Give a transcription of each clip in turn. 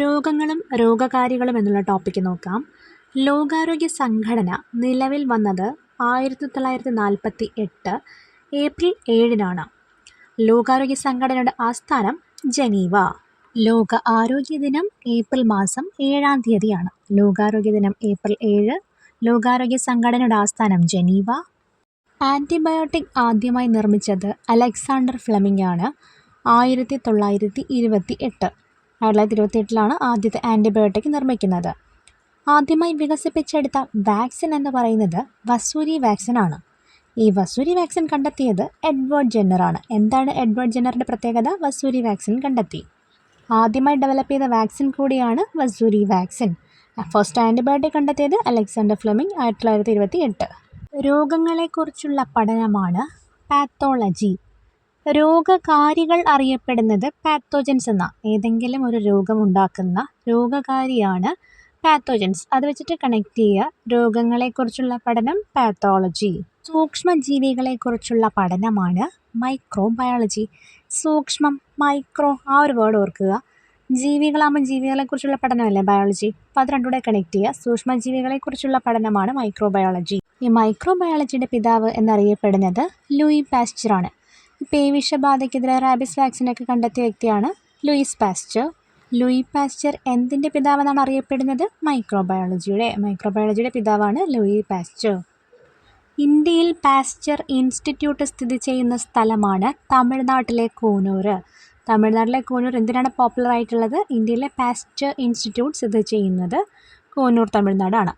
രോഗങ്ങളും രോഗകാരികളും എന്നുള്ള ടോപ്പിക്ക് നോക്കാം. ലോകാരോഗ്യ സംഘടന നിലവിൽ വന്നത് ആയിരത്തി തൊള്ളായിരത്തി നാൽപ്പത്തി എട്ട് ഏപ്രിൽ ഏഴിനാണ്. ലോകാരോഗ്യ സംഘടനയുടെ ആസ്ഥാനം ജനീവ. ലോക ആരോഗ്യ ദിനം ഏപ്രിൽ മാസം ഏഴാം തീയതിയാണ്. ലോകാരോഗ്യ ദിനം ഏപ്രിൽ ഏഴ് ലോകാരോഗ്യ സംഘടനയുടെ ആസ്ഥാനം ജനീവ. ആന്റിബയോട്ടിക് ആദ്യമായി നിർമ്മിച്ചത് അലക്സാണ്ടർ ഫ്ലെമിംഗ് ആണ്. ആയിരത്തി തൊള്ളായിരത്തി ഇരുപത്തി എട്ട് ആയിരത്തി തൊള്ളായിരത്തി ഇരുപത്തി എട്ടിലാണ് ആദ്യത്തെ ആന്റിബയോട്ടിക് നിർമ്മിക്കുന്നത്. ആദ്യമായി വികസിപ്പിച്ചെടുത്ത വാക്സിൻ എന്ന് പറയുന്നത് വസൂരി വാക്സിൻ ആണ്. ഈ വസൂരി വാക്സിൻ കണ്ടെത്തിയത് എഡ്വേർഡ് ജെന്നറാണ് എന്താണ് എഡ്വേർഡ് ജെന്നറിന്റെ പ്രത്യേകത? വസൂരി വാക്സിൻ കണ്ടെത്തി. ആദ്യമായി ഡെവലപ്പ് ചെയ്ത വാക്സിൻ കൂടിയാണ് വസൂരി വാക്സിൻ. ഫസ്റ്റ് ആന്റിബയോട്ടിക് കണ്ടെത്തിയത് അലക്സാണ്ടർ ഫ്ലെമിംഗ് ആയിരത്തി തൊള്ളായിരത്തി ഇരുപത്തി എട്ട് രോഗങ്ങളെക്കുറിച്ചുള്ള പഠനമാണ് പാത്തോളജി. രോഗകാരികൾ അറിയപ്പെടുന്നത് പാത്തോജൻസ് എന്ന. ഏതെങ്കിലും ഒരു രോഗം ഉണ്ടാക്കുന്ന രോഗകാരിയാണ് പാത്തോജൻസ് അത് വെച്ചിട്ട് കണക്ട് ചെയ്യുക. രോഗങ്ങളെക്കുറിച്ചുള്ള പഠനം പാത്തോളജി സൂക്ഷ്മജീവികളെക്കുറിച്ചുള്ള പഠനമാണ് മൈക്രോബയോളജി സൂക്ഷ്മം മൈക്രോ ആ ഒരു വേർഡ് ഓർക്കുക. ജീവികളാകുമ്പോൾ ജീവികളെക്കുറിച്ചുള്ള പഠനമല്ലേ ബയോളജി അപ്പോൾ അത് രണ്ടുകൂടെ കണക്ട് ചെയ്യുക. സൂക്ഷ്മജീവികളെക്കുറിച്ചുള്ള പഠനമാണ് മൈക്രോബയോളജി ഈ മൈക്രോബയോളജിയുടെ പിതാവ് എന്നറിയപ്പെടുന്നത് ലൂയി പാസ്ചറാണ് പേവിഷബാധയ്ക്കെതിരെ റാബിസ് വാക്സിനൊക്കെ കണ്ടെത്തിയ വ്യക്തിയാണ് ലൂയിസ് പാസ്ചർ ലൂയി പാസ്ചർ എന്തിന്റെ പിതാവെന്നാണ് അറിയപ്പെടുന്നത്? മൈക്രോബയോളജിയുടെ മൈക്രോബയോളജിയുടെ പിതാവാണ് ലൂയി പാസ്ചർ ഇന്ത്യയിൽ പാസ്ചർ ഇൻസ്റ്റിറ്റ്യൂട്ട് സ്ഥിതി ചെയ്യുന്ന സ്ഥലമാണ് തമിഴ്നാട്ടിലെ കൂനൂർ. തമിഴ്നാട്ടിലെ കൂനൂർ എന്തിനാണ് പോപ്പുലർ ആയിട്ടുള്ളത്? ഇന്ത്യയിലെ പാസ്ചർ ഇൻസ്റ്റിറ്റ്യൂട്ട് സ്ഥിതി ചെയ്യുന്നത് കൂനൂർ തമിഴ്നാടാണ്.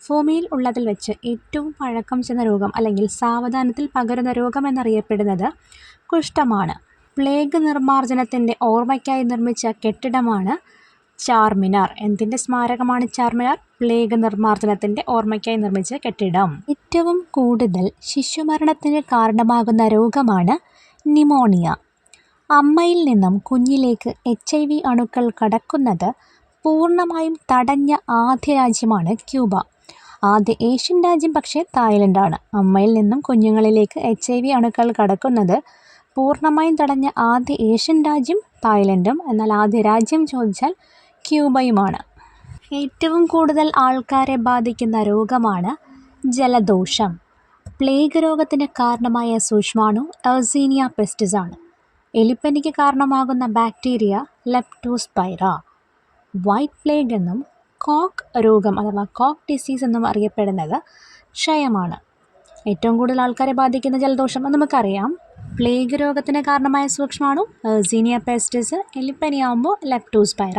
ഭൂമിയിൽ ഉള്ളതിൽ വെച്ച് ഏറ്റവും പഴക്കം ചെന്ന രോഗം അല്ലെങ്കിൽ സാവധാനത്തിൽ പകരുന്ന രോഗം എന്നറിയപ്പെടുന്നത് കുഷ്ഠമാണ് പ്ലേഗ് നിർമ്മാർജനത്തിന്റെ ഓർമ്മയ്ക്കായി നിർമ്മിച്ച കെട്ടിടമാണ് ചാർമിനാർ. എന്തിന്റെ സ്മാരകമാണ് ചാർമിനാർ? പ്ലേഗ് നിർമ്മാർജനത്തിന്റെ ഓർമ്മയ്ക്കായി നിർമ്മിച്ച കെട്ടിടം. ഏറ്റവും കൂടുതൽ ശിശുമരണത്തിന് കാരണമാകുന്ന രോഗമാണ് നിമോണിയ അമ്മയിൽ നിന്നും കുഞ്ഞിലേക്ക് എച്ച് ഐ വി അണുക്കൾ കടക്കുന്നത് പൂർണമായും തടഞ്ഞ ആദ്യ രാജ്യമാണ് ക്യൂബ. ആദ്യ ഏഷ്യൻ രാജ്യം പക്ഷേ തായ്ലൻഡാണ്. അമ്മയിൽ നിന്നും കുഞ്ഞുങ്ങളിലേക്ക് എച്ച് ഐ വി അണുക്കൾ കടക്കുന്നത് പൂർണമായും തടഞ്ഞ ആദ്യ ഏഷ്യൻ രാജ്യം തായ്ലൻഡും. എന്നാൽ ആദ്യ രാജ്യം ചോദിച്ചാൽ ക്യൂബയുമാണ്. ഏറ്റവും കൂടുതൽ ആൾക്കാരെ ബാധിക്കുന്ന രോഗമാണ് ജലദോഷം. പ്ലേഗ് രോഗത്തിന് കാരണമായ സൂക്ഷ്മാണു പെസ്റ്റിസ് ആണ് എലിപ്പനിക്ക് കാരണമാകുന്ന ബാക്ടീരിയ ലെപ്റ്റോസ്പൈറ. വൈറ്റ് പ്ലേഗ് എന്നും കോക്ക് രോഗം അഥവാ കോക്ക് ഡിസീസ് എന്നും അറിയപ്പെടുന്നത് ക്ഷയമാണ്. ഏറ്റവും കൂടുതൽ ആൾക്കാരെ ബാധിക്കുന്ന ജലദോഷം നമുക്കറിയാം. പ്ലേഗ് രോഗത്തിന് കാരണമായ സൂക്ഷ്മാണു സീനിയ പെസ്റ്റിസ് എലിപ്പനിയാവുമ്പോൾ ലെപ്റ്റോസ്പൈറ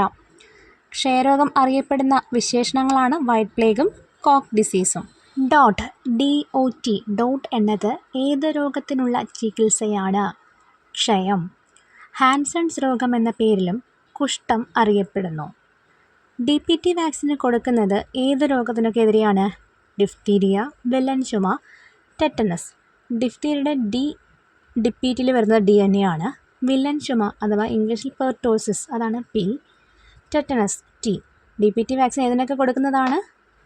ക്ഷയരോഗം അറിയപ്പെടുന്ന വിശേഷണങ്ങളാണ് വൈറ്റ് പ്ലേഗും Koch ഡിസീസും. Dot D O T dot എന്നത് ഏത് രോഗത്തിനുള്ള ചികിത്സയാണ്? ക്ഷയം. ഹാൻസൺസ് രോഗം എന്ന പേരിലും കുഷ്ഠം അറിയപ്പെടുന്നു. ഡി പി ടി വാക്സിന് കൊടുക്കുന്നത് ഏത് രോഗത്തിനൊക്കെ എതിരെയാണ് ഡിഫ്തീരിയ വെല്ലൻ ചുമ ടെറ്റനസ്. ഡിഫ്തീരിയുടെ ഡി ഡിപ്പീറ്റിൽ വരുന്ന ഡി എൻ എ ആണ് വില്ലൻ ചുമ അഥവാ ഇംഗ്ലീഷിൽ പെർട്ടോസിസ് അതാണ് P tetanus T D P T vaccine ഏതിനൊക്കെ കൊടുക്കുന്നതാണ്?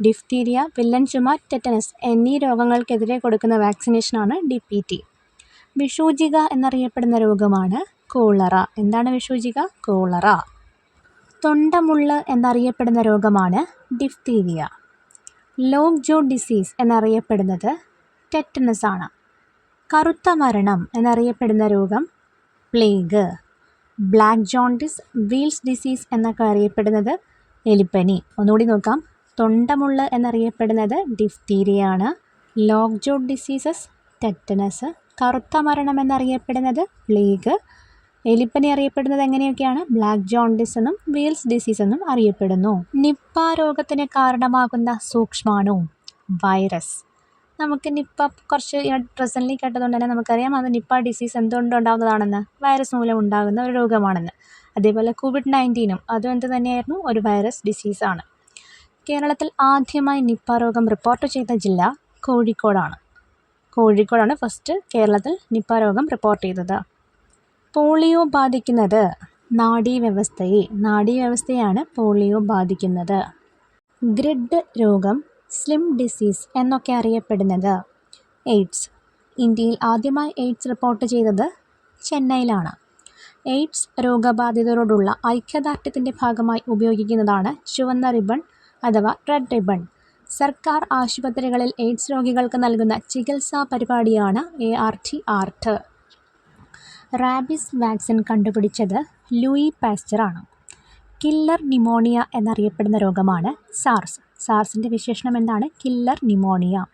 ഡിഫ്തീരിയ വില്ലൻ ചുമ ടെറ്റനസ് എന്നീ രോഗങ്ങൾക്കെതിരെ കൊടുക്കുന്ന വാക്സിനേഷനാണ് ഡി പി ടി വിഷൂജിക എന്നറിയപ്പെടുന്ന രോഗമാണ് കോളറ. എന്താണ് വിഷൂജിക? കോളറ. തൊണ്ടമുള്ള് എന്നറിയപ്പെടുന്ന രോഗമാണ് ഡിഫ്തീരിയ. ലോക്ക് ജോ ഡിസീസ് എന്നറിയപ്പെടുന്നത് ടെറ്റനസ് ആണ്. കറുത്ത മരണം എന്നറിയപ്പെടുന്ന രോഗം plague. Black jaundice Weil's disease എന്നൊക്കെ അറിയപ്പെടുന്നത് എലിപ്പനി. ഒന്നുകൂടി നോക്കാം. തൊണ്ടമുള്ള എന്നറിയപ്പെടുന്നത് ഡിഫ്തീരിയാണ് ലോക്ക് ജോൺ ഡിസീസസ് ടെറ്റനസ്. കറുത്ത മരണം എന്നറിയപ്പെടുന്നത് പ്ലേഗ്. എലിപ്പനി അറിയപ്പെടുന്നത് എങ്ങനെയൊക്കെയാണ്? ബ്ലാക്ക് ജോണ്ടിസ് എന്നും വീൽസ് ഡിസീസ് എന്നും അറിയപ്പെടുന്നു. നിപ്പ രോഗത്തിന് കാരണമാകുന്ന സൂക്ഷ്മാണു. വൈറസ്. നമുക്ക് നിപ്പ കുറച്ച് പ്രസന്റ്ലി കേട്ടതുകൊണ്ട് തന്നെ നമുക്കറിയാം അത് നിപ്പ ഡിസീസ് എന്തുകൊണ്ട് ഉണ്ടാകുന്നതാണെന്ന് വൈറസ് മൂലം ഉണ്ടാകുന്ന ഒരു രോഗമാണെന്ന്. അതേപോലെ കോവിഡ് നയന്റീനും അതും എന്ത് തന്നെയായിരുന്നു? ഒരു വൈറസ് ഡിസീസാണ് കേരളത്തിൽ ആദ്യമായി നിപ്പ രോഗം റിപ്പോർട്ട് ചെയ്ത ജില്ല കോഴിക്കോടാണ്. കോഴിക്കോടാണ് ഫസ്റ്റ് കേരളത്തിൽ നിപ്പ രോഗം റിപ്പോർട്ട് ചെയ്തത്. പോളിയോ ബാധിക്കുന്നത് നാഡീവ്യവസ്ഥയെ നാഡീവ്യവസ്ഥയാണ് പോളിയോ ബാധിക്കുന്നത്. ഗ്രിഡ് രോഗം സ്ലിം ഡിസീസ് എന്നൊക്കെ അറിയപ്പെടുന്നത്. എയ്ഡ്സ്. ഇന്ത്യയിൽ ആദ്യമായി എയ്ഡ്സ് റിപ്പോർട്ട് ചെയ്തത് ചെന്നൈയിലാണ്. എയ്ഡ്സ് രോഗബാധിതരോടുള്ള ഐക്യദാർഢ്യത്തിന്റെ ഭാഗമായി ഉപയോഗിക്കുന്നതാണ് ചുവന്ന റിബൺ അഥവാ റെഡ് റിബൺ. സർക്കാർ ആശുപത്രികളിൽ എയ്ഡ്സ് രോഗികൾക്ക് നൽകുന്ന ചികിത്സാ പരിപാടിയാണ് A R T ART. Rabies vaccine കണ്ടുപിടിച്ചത് ലൂയി പാസ്റ്ററാണ്. കില്ലർ ന്യൂമോണിയ എന്നറിയപ്പെടുന്ന രോഗമാണ് സാർസ്. സാർസിന്റെ വിശേഷണം എന്താണ്? Killer pneumonia.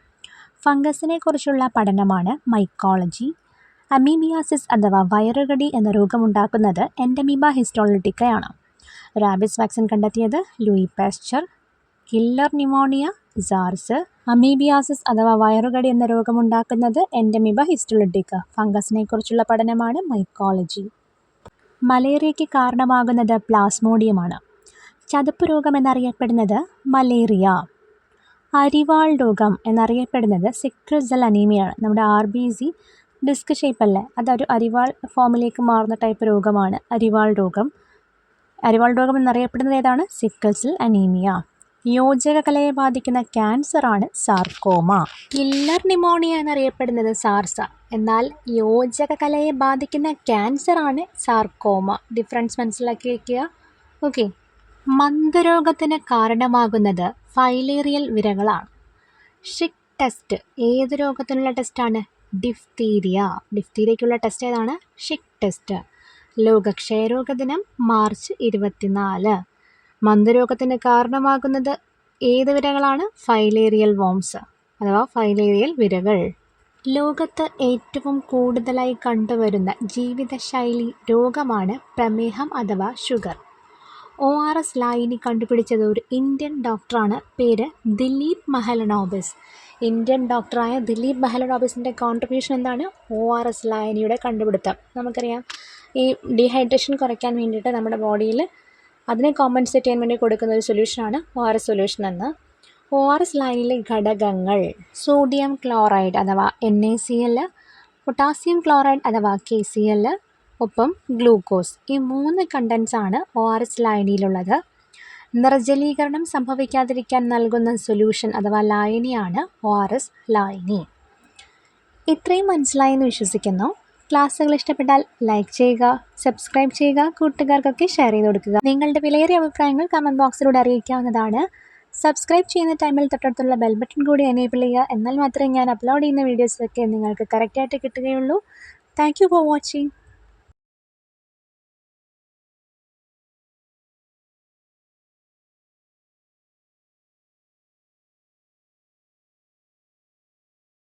ഫംഗസിനെ കുറിച്ചുള്ള പഠനമാണ് മൈക്കോളജി. അമീമിയാസിസ് അഥവാ വയറുകടി എന്ന രോഗമുണ്ടാക്കുന്നത് എൻഡമീബ ഹിസ്റ്റോളിറ്റിക്കയാണ്. റാബിസ് വാക്സിൻ കണ്ടെത്തിയത് Louis Pasteur killer pneumonia SARS. Amoebiasis അഥവാ വയറുകടി എന്ന രോഗമുണ്ടാക്കുന്നത് എൻഡമീബ ഹിസ്റ്റോളിറ്റിക്ക. ഫംഗസിനെ കുറിച്ചുള്ള പഠനമാണ് മൈക്കോളജി. മലേറിയയ്ക്ക് കാരണമാകുന്നത് പ്ലാസ്മോഡിയമാണ്. ചതുപ്പ് രോഗം എന്നറിയപ്പെടുന്നത് മലേറിയ. അരിവാൾ രോഗം എന്നറിയപ്പെടുന്നത് സിക്രസൽ അനീമിയാണ് നമ്മുടെ R B C disc shape ഷേപ്പല്ലേ? അതൊരു അരിവാൾ ഫോമിലേക്ക് മാറുന്ന ടൈപ്പ് രോഗമാണ് അരിവാൾ രോഗം. അരിവാൾ രോഗം എന്നറിയപ്പെടുന്നത് ഏതാണ്? Sickle cell anaemia. യോജക കലയെ ബാധിക്കുന്ന ക്യാൻസറാണ് സാർക്കോമ. കില്ലർ ന്യൂമോണിയ എന്നറിയപ്പെടുന്നത് സാർസ. എന്നാൽ യോജക കലയെ ബാധിക്കുന്ന ക്യാൻസറാണ് സാർക്കോമ. ഡിഫറൻസ് മനസ്സിലാക്കി വയ്ക്കുക ഓക്കെ മന്ദരോഗത്തിന് കാരണമാകുന്നത് ഫൈലേറിയൽ വിരകളാണ്. ഷിക് ടെസ്റ്റ് ഏത് രോഗത്തിനുള്ള ടെസ്റ്റാണ് ഡിഫ്തീരിയ ഡിഫ്തീരിയയ്ക്കുള്ള ടെസ്റ്റ് ഏതാണ്? ഷിക് ടെസ്റ്റ് ലോക ക്ഷയരോഗ ദിനം മാർച്ച് ഇരുപത്തിനാല്. മന്ദരോഗത്തിന് കാരണമാകുന്നത് ഏത് വിരകളാണ്? ഫൈലേറിയൽ വോംസ് അഥവാ ഫൈലേറിയൽ വിരകൾ. ലോകത്ത് ഏറ്റവും കൂടുതലായി കണ്ടുവരുന്ന ജീവിതശൈലി രോഗമാണ് പ്രമേഹം അഥവാ ഷുഗർ ഒ ആർ എസ് ലായിനി കണ്ടുപിടിച്ചത് ഒരു ഇന്ത്യൻ ഡോക്ടറാണ്. പേര് ദിലീപ് മഹലനോബിസ്. ഇന്ത്യൻ ഡോക്ടറായ ദിലീപ് മഹലനോബിസിന്റെ കോൺട്രിബ്യൂഷൻ എന്താണ്? ഒ ആർ എസ് ലായനിയുടെ കണ്ടുപിടുത്തം. നമുക്കറിയാം ഈ ഡീഹൈഡ്രേഷൻ കുറയ്ക്കാൻ വേണ്ടിയിട്ട് നമ്മുടെ ബോഡിയിൽ അതിനെ കോമ്പൻസേറ്റ് ചെയ്യാൻ വേണ്ടി കൊടുക്കുന്ന ഒരു സൊല്യൂഷനാണ് ഒ ആർ എസ് സൊല്യൂഷൻ എന്ന്. ഒ ആർ എസ് ലൈനിലെ ഘടകങ്ങൾ സോഡിയം ക്ലോറൈഡ് അഥവാ N A C L potassium chloride അഥവാ കെ സി എൽ ഒപ്പം ഗ്ലൂക്കോസ്. ഈ മൂന്ന് കണ്ടൻസ് ആണ് ഒ ആർ എസ് ലായനിയിലുള്ളത്. നിർജലീകരണം സംഭവിക്കാതിരിക്കാൻ നൽകുന്ന സൊല്യൂഷൻ അഥവാ ലായനിയാണ് ഒ ആർ എസ് ലായനി. ഇത്രയും മനസ്സിലായെന്ന് വിശ്വസിക്കുന്നു. ക്ലാസ്സുകൾ ഇഷ്ടപ്പെട്ടാൽ ലൈക്ക് ചെയ്യുക സബ്സ്ക്രൈബ് ചെയ്യുക കൂട്ടുകാർക്കൊക്കെ ഷെയർ ചെയ്ത് കൊടുക്കുക. നിങ്ങളുടെ വിലയേറിയ അഭിപ്രായങ്ങൾ കമന്റ് ബോക്സിലൂടെ അറിയിക്കാവുന്നതാണ്. സബ്സ്ക്രൈബ് ചെയ്യുന്ന ടൈമിൽ തൊട്ടടുത്തുള്ള ബെൽ ബട്ടൺ കൂടി എനേബിൾ ചെയ്യുക. എന്നാൽ മാത്രമേ ഞാൻ അപ്ലോഡ് ചെയ്യുന്ന വീഡിയോസൊക്കെ നിങ്ങൾക്ക് കറക്റ്റായിട്ട് കിട്ടുകയുള്ളൂ. Thank you for watching